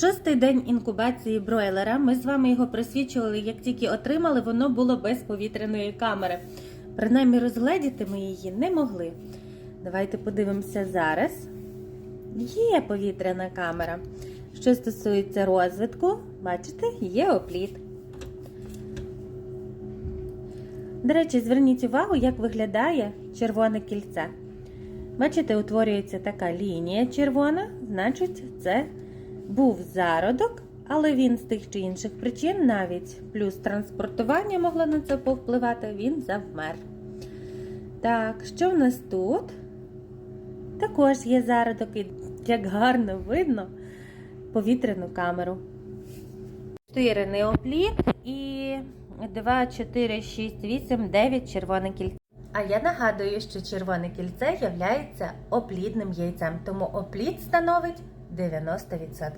Шостий день інкубації бройлера. Ми з вами його присвічували, як тільки отримали, воно було без повітряної камери. Принаймні розгледіти ми її не могли. Давайте подивимося зараз. Є повітряна камера. Що стосується розвитку, бачите, є опліт. До речі, зверніть увагу, як виглядає червоне кільце. Бачите, утворюється така лінія червона, значить, це був зародок, але він з тих чи інших причин, навіть плюс транспортування могло на це повпливати, він завмер. Так, що в нас тут? Також є зародок, і як гарно видно повітряну камеру. 4 неопліт і 2, 4, 6, 8, 9 червоне кільце. А я нагадую, що червоне кільце є оплідним яйцем, тому опліт становить 90%.